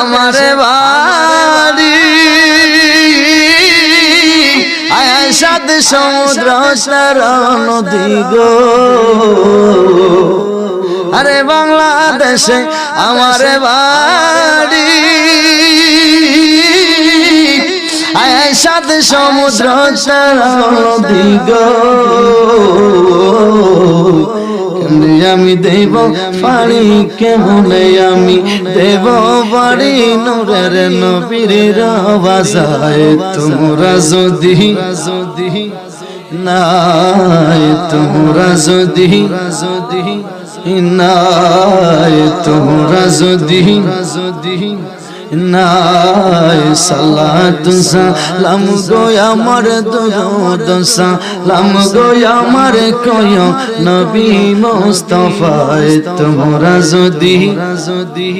আমারে বাড়ি। আয়াসাদ সমুদ্র সার নদী গো। আরে বাংলাদেশে আমারে বাড়ি। আয়াসাদ সমুদ্র সার নদী গো। কেমনে আমি দেব পানি কেমনে আমি? দেব পানি নূরের নবীর বাজায় তোমরা যদি যদি নাই, তোমরা যদি যদি নাই, তোমরা যদি যদি নাই সালাত সালাম গো আমার দুরুদ সালাম গো আমার কয় নবী মুস্তাফা তোমরা যদি যদি